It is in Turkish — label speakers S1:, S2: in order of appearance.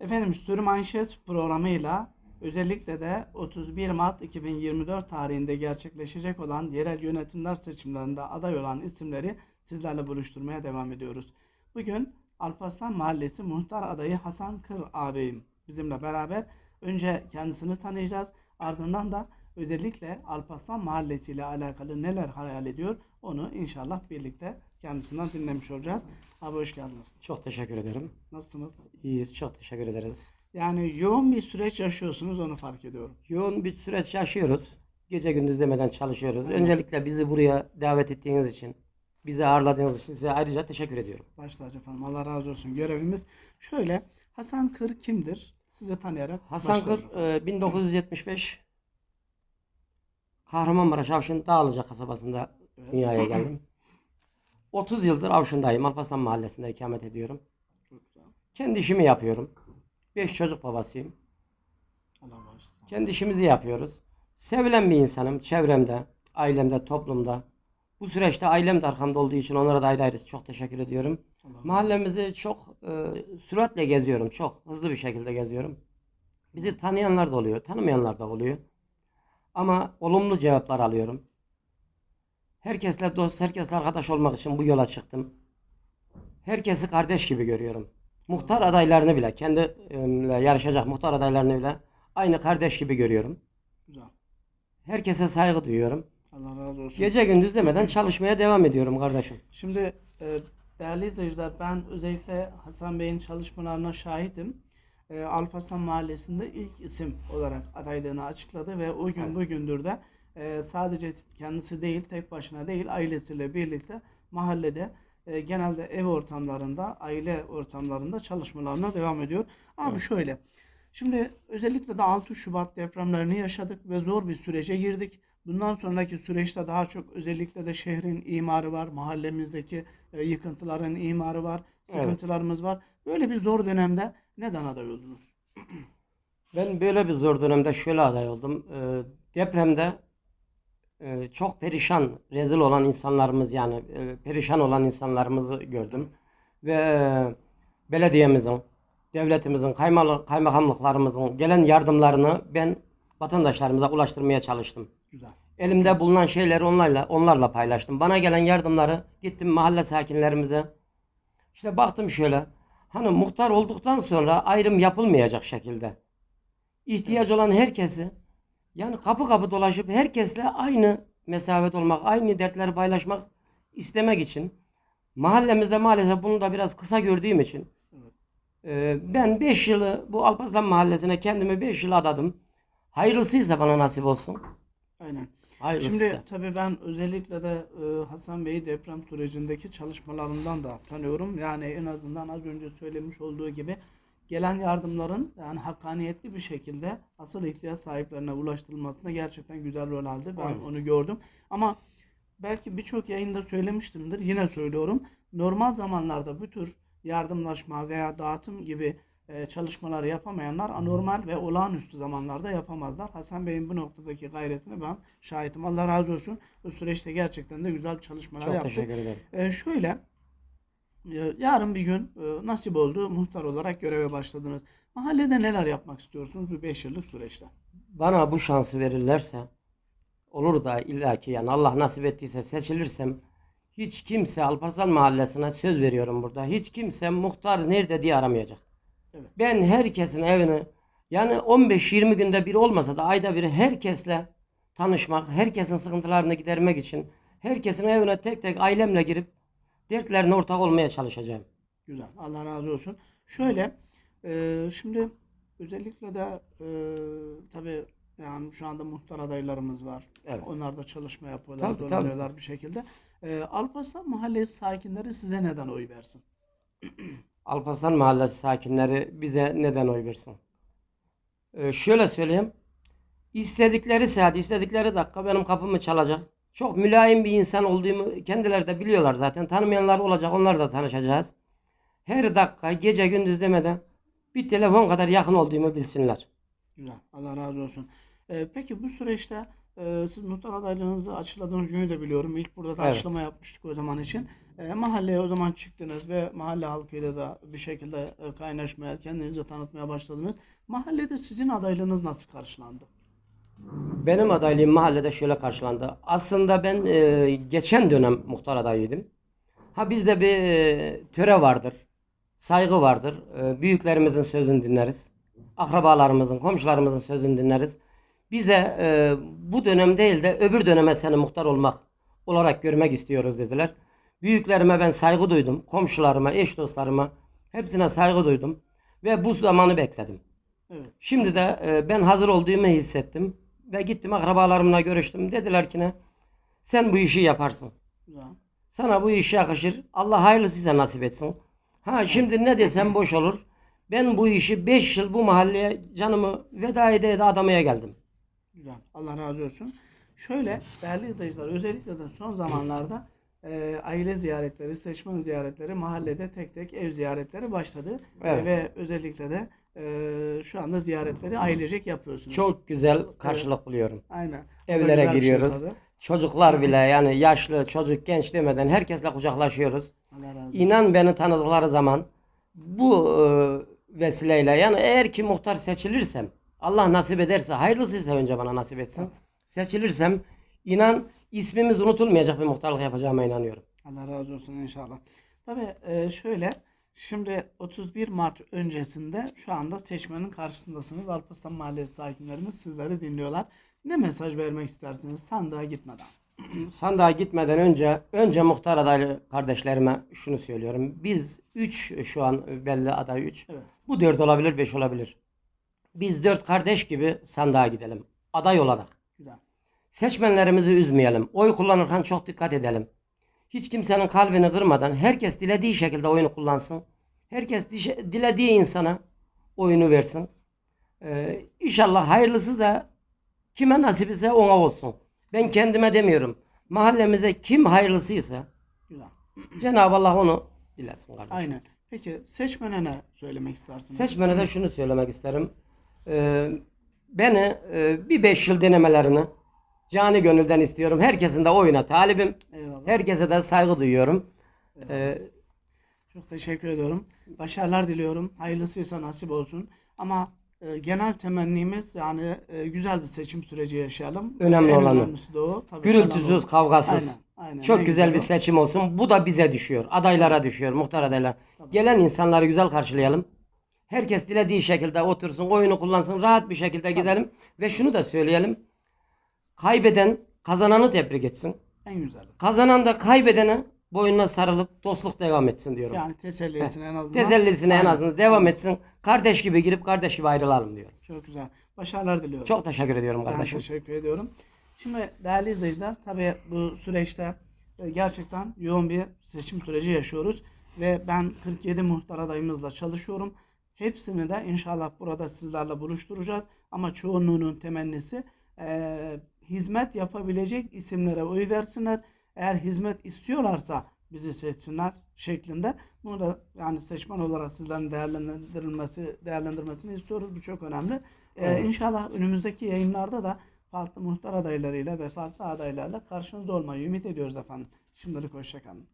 S1: Efendim Sürü Manşet programıyla özellikle de 31 Mart 2024 tarihinde gerçekleşecek olan yerel yönetimler seçimlerinde aday olan isimleri sizlerle buluşturmaya devam ediyoruz. Bugün Alparslan Mahallesi muhtar adayı Hasan Kır ağabeyim bizimle beraber. Önce kendisini tanıyacağız. Ardından da özellikle Alparslan Mahallesi ile alakalı neler hayal ediyor onu inşallah birlikte kendisinden dinlemiş olacağız. Abi hoş geldiniz.
S2: Çok teşekkür ederim.
S1: Nasılsınız?
S2: İyiyiz. Çok teşekkür ederiz.
S1: Yani yoğun bir süreç yaşıyorsunuz onu fark ediyorum.
S2: Yoğun bir süreç yaşıyoruz. Gece gündüz demeden çalışıyoruz. Öncelikle bizi buraya davet ettiğiniz için, bizi ağırladığınız için size ayrıca teşekkür ediyorum.
S1: Başta efendim Allah razı olsun görevimiz. Şöyle Hasan Kır kimdir? Sizi tanıyarak
S2: Hasan. Kır e, 1975 Kahramanmaraş Avşin Dağlıca kasabasında
S1: Evet.
S2: dünyaya geldim. 30 yıldır Avşin'dayım. Alparslan Mahallesi'nde ikamet ediyorum.
S1: Çok güzel.
S2: Kendi işimi yapıyorum. 5 çocuk babasıyım.
S1: Allah bağışlasın.
S2: Kendi işimizi yapıyoruz. Sevilen bir insanım çevremde, ailemde, toplumda. Bu süreçte ailem de arkamda olduğu için onlara da ayrı ayrı çok teşekkür ediyorum.
S1: Allah
S2: Mahallemizi çok e, süratle geziyorum. Çok hızlı bir şekilde geziyorum. Bizi tanıyanlar da oluyor, tanımayanlar da oluyor. Ama olumlu cevaplar alıyorum. Herkesle dost, herkesle arkadaş olmak için bu yola çıktım. Herkesi kardeş gibi görüyorum. Muhtar adaylarını bile, kendi yarışacak muhtar adaylarını bile aynı kardeş gibi görüyorum.
S1: Güzel.
S2: Herkese saygı duyuyorum.
S1: Allah razı olsun.
S2: Gece gündüz demeden çalışmaya devam ediyorum kardeşim.
S1: Şimdi e, değerli izleyiciler ben özellikle Hasan Bey'in çalışmalarına şahidim. E, Alparslan Mahallesi'nde ilk isim olarak adaylığını açıkladı ve o gün
S2: Evet.
S1: bugündür de e, sadece kendisi değil tek başına değil ailesiyle birlikte mahallede e, genelde ev ortamlarında aile ortamlarında çalışmalarına devam ediyor. Abi
S2: Evet.
S1: şöyle şimdi özellikle de 6 Şubat depremlerini yaşadık ve zor bir sürece girdik. Bundan sonraki süreçte daha çok özellikle de şehrin imarı var, mahallemizdeki e, yıkıntıların imarı var,
S2: Evet.
S1: sıkıntılarımız var. Böyle bir zor dönemde neden aday oldunuz?
S2: Ben böyle bir zor dönemde şöyle aday oldum. Ee, depremde e, çok perişan, rezil olan insanlarımız yani e, perişan olan insanlarımızı gördüm. Ve e, belediyemizin, devletimizin, kaymalı, kaymakamlıklarımızın gelen yardımlarını ben vatandaşlarımıza ulaştırmaya çalıştım.
S1: Güzel.
S2: Elimde bulunan şeyleri onlarla onlarla paylaştım. Bana gelen yardımları gittim mahalle sakinlerimize. İşte baktım şöyle. Hani muhtar olduktan sonra ayrım yapılmayacak şekilde. İhtiyaç olan herkesi yani kapı kapı dolaşıp herkesle aynı mesafede olmak, aynı dertleri paylaşmak istemek için mahallemizde maalesef bunu da biraz kısa gördüğüm için e, ben 5 yılı bu Alparslan Mahallesi'ne kendimi 5 yıl adadım. Hayırlısıysa bana nasip olsun.
S1: Aynen.
S2: Hayırlısı.
S1: Şimdi tabii ben özellikle de e, Hasan Bey'i deprem sürecindeki çalışmalarından da tanıyorum. Yani en azından az önce söylemiş olduğu gibi gelen yardımların yani hakkaniyetli bir şekilde asıl ihtiyaç sahiplerine ulaştırılmasında gerçekten güzel rol aldı. Ben
S2: Evet.
S1: onu gördüm. Ama belki birçok yayında söylemiştimdir. Yine söylüyorum. Normal zamanlarda bu tür yardımlaşma veya dağıtım gibi e, çalışmaları yapamayanlar anormal ve olağanüstü zamanlarda yapamazlar. Hasan Bey'in bu noktadaki gayretini ben şahitim. Allah razı olsun. Bu süreçte gerçekten de güzel çalışmalar
S2: Çok
S1: yaptı.
S2: teşekkür ederim.
S1: E, şöyle yarın bir gün e, nasip oldu muhtar olarak göreve başladınız. Mahallede neler yapmak istiyorsunuz bu 5 yıllık süreçte?
S2: Bana bu şansı verirlerse olur da illaki yani Allah nasip ettiyse seçilirsem hiç kimse Alparslan Mahallesi'ne söz veriyorum burada. Hiç kimse muhtar nerede diye aramayacak.
S1: Evet.
S2: Ben herkesin evini yani 15-20 günde bir olmasa da ayda bir herkesle tanışmak, herkesin sıkıntılarını gidermek için herkesin evine tek tek ailemle girip dertlerine ortak olmaya çalışacağım.
S1: Güzel. Allah razı olsun. Şöyle e, şimdi özellikle de e, tabii yani şu anda muhtar adaylarımız var.
S2: Evet.
S1: Onlar da çalışma yapıyorlar,
S2: Tabii, tabii.
S1: dolanıyorlar bir şekilde. E, Alparslan Mahallesi sakinleri size neden oy versin?
S2: Alparslan Mahallesi sakinleri bize neden oy versin? Ee, şöyle söyleyeyim. İstedikleri saat, istedikleri dakika benim kapımı çalacak. Çok mülayim bir insan olduğumu kendileri de biliyorlar zaten. Tanımayanlar olacak, onlar da tanışacağız. Her dakika, gece gündüz demeden bir telefon kadar yakın olduğumu bilsinler.
S1: Güzel. Allah razı olsun. E, peki bu süreçte e, siz muhtar adaylığınızı açıkladığınız günü de biliyorum. İlk burada da
S2: Evet.
S1: açıklama yapmıştık o zaman için. E, mahalleye o zaman çıktınız ve mahalle halkıyla da bir şekilde e, kaynaşmaya, kendinizi tanıtmaya başladınız. Mahallede sizin adaylığınız nasıl karşılandı?
S2: Benim adaylığım mahallede şöyle karşılandı. Aslında ben e, geçen dönem muhtar adayıydım. Ha bizde bir e, töre vardır. Saygı vardır. E, büyüklerimizin sözünü dinleriz. Akrabalarımızın, komşularımızın sözünü dinleriz. Bize e, bu dönem değil de öbür döneme seni muhtar olmak olarak görmek istiyoruz dediler. Büyüklerime ben saygı duydum. Komşularıma, eş dostlarıma hepsine saygı duydum. Ve bu zamanı bekledim.
S1: Evet.
S2: Şimdi de e, ben hazır olduğumu hissettim ve gittim akrabalarımla görüştüm. Dediler ki ne? Sen bu işi yaparsın.
S1: Güzel.
S2: Sana bu iş yakışır. Allah hayırlısıysa nasip etsin. Ha şimdi ne desem boş olur. Ben bu işi 5 yıl bu mahalleye canımı veda ede ede adamaya geldim.
S1: Güzel. Allah razı olsun. Şöyle değerli izleyiciler özellikle de son zamanlarda e, aile ziyaretleri, seçmen ziyaretleri, mahallede tek tek ev ziyaretleri başladı.
S2: Evet.
S1: E, ve özellikle de e, şu anda ziyaretleri ailecek yapıyorsunuz.
S2: Çok güzel karşılık buluyorum.
S1: Aynen.
S2: Evlere
S1: şey
S2: giriyoruz.
S1: tabii.
S2: Çocuklar bile yani yaşlı, çocuk, genç demeden herkesle kucaklaşıyoruz. İnan beni tanıdıkları zaman bu e, vesileyle yani eğer ki muhtar seçilirsem Allah nasip ederse hayırlısıysa önce bana nasip etsin. Seçilirsem inan ismimiz unutulmayacak bir muhtarlık yapacağıma inanıyorum.
S1: Allah razı olsun inşallah. Tabii e, şöyle şimdi 31 Mart öncesinde şu anda seçmenin karşısındasınız. Alparslan Mahallesi sakinlerimiz sizleri dinliyorlar. Ne mesaj vermek istersiniz sandığa gitmeden?
S2: Sandığa gitmeden önce önce muhtar adaylı kardeşlerime şunu söylüyorum. Biz 3 şu an belli aday 3.
S1: Evet.
S2: Bu 4 olabilir 5 olabilir. Biz 4 kardeş gibi sandığa gidelim. Aday olarak.
S1: Güzel.
S2: Seçmenlerimizi üzmeyelim. Oy kullanırken çok dikkat edelim. Hiç kimsenin kalbini kırmadan herkes dilediği şekilde oyunu kullansın. Herkes dilediği insana oyunu versin. Ee, inşallah hayırlısı da kime nasip ise ona olsun. Ben kendime demiyorum. Mahallemize kim hayırlısıysa. Cenab-ı Allah onu dilesin kardeşim.
S1: Aynen. Peki seçmene ne söylemek istersiniz?
S2: Seçmene de şunu söylemek isterim. Ee, beni e, bir beş yıl denemelerini cani gönülden istiyorum. Herkesin de oyuna talibim.
S1: Eyvallah.
S2: Herkese de saygı duyuyorum. Ee,
S1: Çok teşekkür ediyorum. Başarılar diliyorum. Hayırlısıysa nasip olsun. Ama e, genel temennimiz yani e, güzel bir seçim süreci yaşayalım.
S2: Önemli
S1: En
S2: olan o.
S1: önemlisi de o. Tabii
S2: gürültüsüz,
S1: kalan o.
S2: kavgasız.
S1: Aynen, aynen.
S2: Çok
S1: Ne
S2: güzel bir
S1: o.
S2: seçim olsun. Bu da bize düşüyor. Adaylara düşüyor. Muhtar adaylar. Gelen insanları güzel karşılayalım. Herkes dilediği şekilde otursun, oyunu kullansın, rahat bir şekilde gidelim. Ve şunu da söyleyelim. Kaybeden kazananı tebrik etsin.
S1: En güzeli.
S2: Kazanan da kaybedene boynuna sarılıp dostluk devam etsin diyorum.
S1: Yani tesellisine en azından.
S2: Tesellisine en azından devam etsin. Kardeş gibi girip kardeş gibi ayrılalım diyorum.
S1: Çok güzel. Başarılar diliyorum.
S2: Çok teşekkür ediyorum
S1: Ben
S2: kardeşim.
S1: teşekkür ediyorum. Şimdi değerli izleyiciler tabii bu süreçte e, gerçekten yoğun bir seçim süreci yaşıyoruz. Ve ben 47 muhtar adayımızla çalışıyorum. Hepsini de inşallah burada sizlerle buluşturacağız. Ama çoğunluğunun temennisi e, hizmet yapabilecek isimlere oy versinler. Eğer hizmet istiyorlarsa bizi seçsinler şeklinde. Bunu da yani seçmen olarak sizlerin değerlendirilmesi, değerlendirmesini istiyoruz. Bu çok önemli. Ee,
S2: Evet.
S1: İnşallah önümüzdeki yayınlarda da farklı muhtar adaylarıyla ve farklı adaylarla karşınızda olmayı ümit ediyoruz efendim. Şimdilik hoşçakalın.